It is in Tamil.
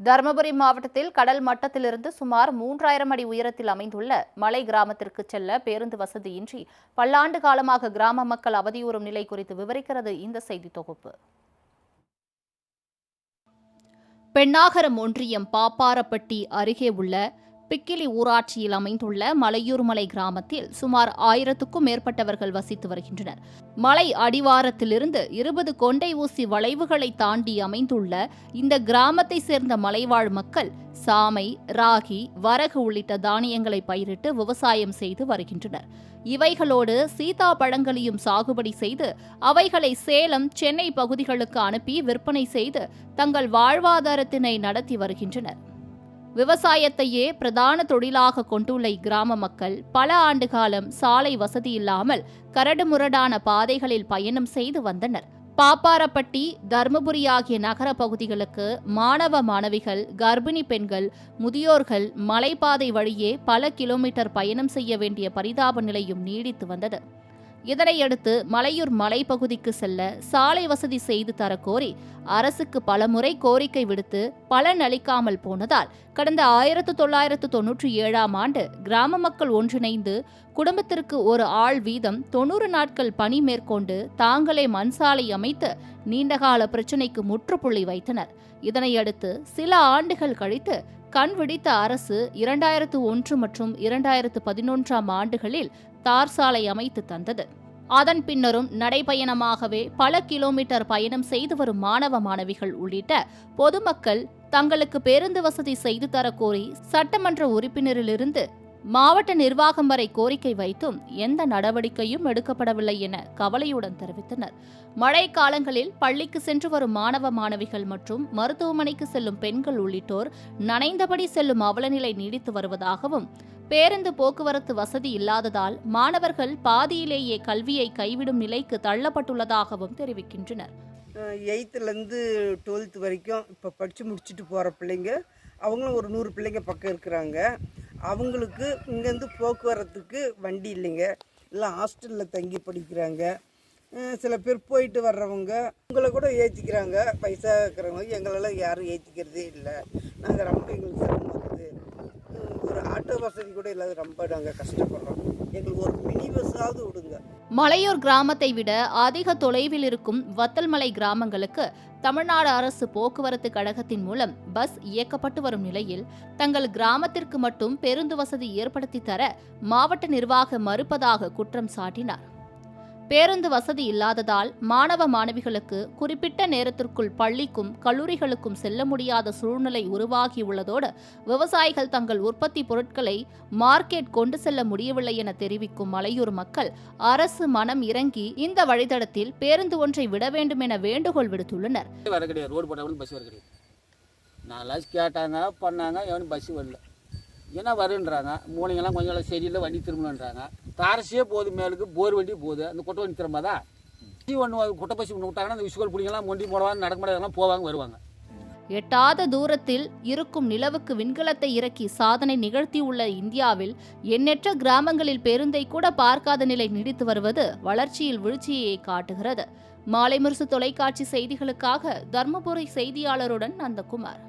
தருமபுரி மாவட்டத்தில் கடல் மட்டத்திலிருந்து சுமார் மூன்றாயிரம் அடி உயரத்தில் அமைந்துள்ள மலை கிராமத்திற்கு செல்ல பேருந்து வசதியின்றி பல்லாண்டு காலமாக கிராம மக்கள் அவதியுறும் நிலை குறித்து விவரிக்கிறது இந்த செய்தி தொகுப்பு. பெண்ணாகரம் ஒன்றியம் பாப்பாரப்பட்டி அருகே உள்ள பிக்கிலி ஊராட்சியில் அமைந்துள்ள மலையூர்மலை கிராமத்தில் சுமார் ஆயிரத்துக்கும் மேற்பட்டவர்கள் வசித்து வருகின்றனர். மலை அடிவாரத்திலிருந்து இருபது கொண்டை ஊசி வளைவுகளை தாண்டி அமைந்துள்ள இந்த கிராமத்தை சேர்ந்த மலைவாழ் மக்கள் சாமை ராகி வரகு உள்ளிட்ட தானியங்களை பயிரிட்டு விவசாயம் செய்து வருகின்றனர். இவைகளோடு சீதா பழங்களையும் சாகுபடி செய்து அவைகளை சேலம் சென்னை பகுதிகளுக்கு அனுப்பி விற்பனை செய்து தங்கள் வாழ்வாதாரத்தினை நடத்தி வருகின்றனர். விவசாயத்தையே பிரதான தொழிலாக கொண்டுள்ள இக்கிராம மக்கள் பல ஆண்டு காலம் சாலை வசதி இல்லாமல் கரடுமுரடான பாதைகளில் பயணம் செய்து வந்தனர். பாப்பாரப்பட்டி தர்மபுரி ஆகிய நகர பகுதிகளுக்கு மாணவ மாணவிகள் கர்ப்பிணி பெண்கள் முதியோர்கள் மலைப்பாதை வழியே பல கிலோமீட்டர் பயணம் செய்ய வேண்டிய பரிதாப நிலையும் நீடித்து வந்தது. இதனையடுத்து மலையூர் மலைப்பகுதிக்கு செல்ல சாலை வசதி செய்து தரக்கோரி அரசுக்கு பலமுறை கோரிக்கை விடுத்து பலன் அளிக்காமல் போனதால் கடந்த ஆயிரத்து தொள்ளாயிரத்து தொன்னூற்றி ஏழாம் ஆண்டு கிராம மக்கள் ஒன்றிணைந்து குடும்பத்திற்கு ஒரு ஆள் வீதம் தொன்னூறு நாட்கள் பணி மேற்கொண்டு தாங்களே மண் சாலை அமைத்து நீண்டகால பிரச்சினைக்கு முற்றுப்புள்ளி வைத்தனர். இதனையடுத்து சில ஆண்டுகள் கழித்து கண் விடித்த அரசு இரண்டாயிரத்து ஒன்று மற்றும் இரண்டாயிரத்து பதினொன்றாம் ஆண்டுகளில் தார் சாலை அமைத்து தந்தது. அதன் பின்னரும் நடைபயணமாகவே பல கிலோமீட்டர் பயணம் செய்து வரும் மாணவ மாணவிகள் உள்ளிட்ட பொதுமக்கள் தங்களுக்கு பேருந்து வசதி செய்து தர கோரி சட்டமன்ற உறுப்பினரிலிருந்து மாவட்ட நிர்வாகம் வரை கோரிக்கை வைத்தும் எந்த நடவடிக்கையும் எடுக்கப்படவில்லை என கவலையுடன் தெரிவித்தனர். மழை காலங்களில் பள்ளிக்கு சென்று வரும் மாணவ மாணவிகள் மற்றும் மருத்துவமனைக்கு செல்லும் பெண்கள் உள்ளிட்டோர் நனைந்தபடி செல்லும் அவலநிலை நீடித்து வருவதாகவும் பேருந்து போக்குவரத்து வசதி இல்லாததால் மாணவர்கள் பாதியிலேயே கல்வியை கைவிடும் நிலைக்கு தள்ளப்பட்டுள்ளதாகவும் தெரிவிக்கின்றனர். எயித்துலேருந்து டுவெல்த் வரைக்கும் இப்போ படித்து முடிச்சுட்டு போகிற பிள்ளைங்க அவங்களும் ஒரு நூறு பிள்ளைங்க பக்கம் இருக்கிறாங்க. அவங்களுக்கு இங்கேருந்து போக்குவரத்துக்கு வண்டி இல்லைங்க. எல்லாம் ஹாஸ்டலில் தங்கி படிக்கிறாங்க. சில பேர் போயிட்டு வர்றவங்க உங்களை கூட ஏற்றிக்கிறாங்க வயசாக இருக்கிறவங்க எங்களெல்லாம் யாரும் ஏற்றிக்கிறதே இல்லை. நாங்கள் ரொம்ப எங்களுக்கு சிரமம் இருக்குது உம் ஒரு ஆட்டோ வசதி கூட இல்லாத ரொம்ப நாங்கள் கஷ்டப்படுறோம். எங்களுக்கு ஒரு மினி பஸ்ஸாவது விடுங்க. மலையூர் கிராமத்தை விட அதிக தொலைவில் இருக்கும் வத்தல்மலை கிராமங்களுக்கு தமிழ்நாடு அரசு போக்குவரத்து கழகத்தின் மூலம் பஸ் இயக்கப்பட்டு வரும் நிலையில் தங்கள் கிராமத்திற்கு மட்டும் பேருந்து வசதி ஏற்படுத்தி தர மாவட்ட நிர்வாகம் மறுப்பதாக குற்றம் சாட்டினார். பேருந்து வசதி இல்லாததால் மாணவ மாணவிகளுக்கு குறிப்பிட்ட நேரத்திற்குள் பள்ளிக்கும் கல்லூரிகளுக்கும் செல்ல முடியாத சூழ்நிலை உருவாகியுள்ளதோடு விவசாயிகள் தங்கள் உற்பத்தி பொருட்களை மார்க்கெட் கொண்டு செல்ல முடியவில்லை என தெரிவிக்கும் மலையூர் மக்கள் அரசு மனம் இறங்கி இந்த வழித்தடத்தில் பேருந்து ஒன்றை விட வேண்டும் என வேண்டுகோள் விடுத்துள்ளனர். வர ரோடு கேட்டாங்க பண்ணாங்க எவனும் பஸ் வரல. என்ன வருன்றாங்க மூளைங்கெல்லாம் கொஞ்சம் சரியில்லை வண்டி திரும்பணுன்றாங்க. தாரசியே போகுது மேலுக்கு போர் வண்டி போகுது. அந்த குட்டை வண்டி திரும்பாதா ஒன்று குட்டை பசி ஒன்று விட்டாங்கன்னா அந்த விஷுவல் பிள்ளைங்களாம் மொண்டி போடுவாங்க நடக்க முடியாதெல்லாம் போவாங்க வருவாங்க. எட்டாத தூரத்தில் இருக்கும் நிலவுக்கு விண்கலத்தை இறக்கி சாதனை நிகழ்த்தியுள்ள இந்தியாவில் எண்ணற்ற கிராமங்களில் பேருந்தை கூட பார்க்காத நிலை நீடித்து வருவது வளர்ச்சியில் வீழ்ச்சியை காட்டுகிறது. மாலை முரசு தொலைக்காட்சி செய்திகளுக்காக தர்மபுரி செய்தியாளருடன் நந்தகுமார்.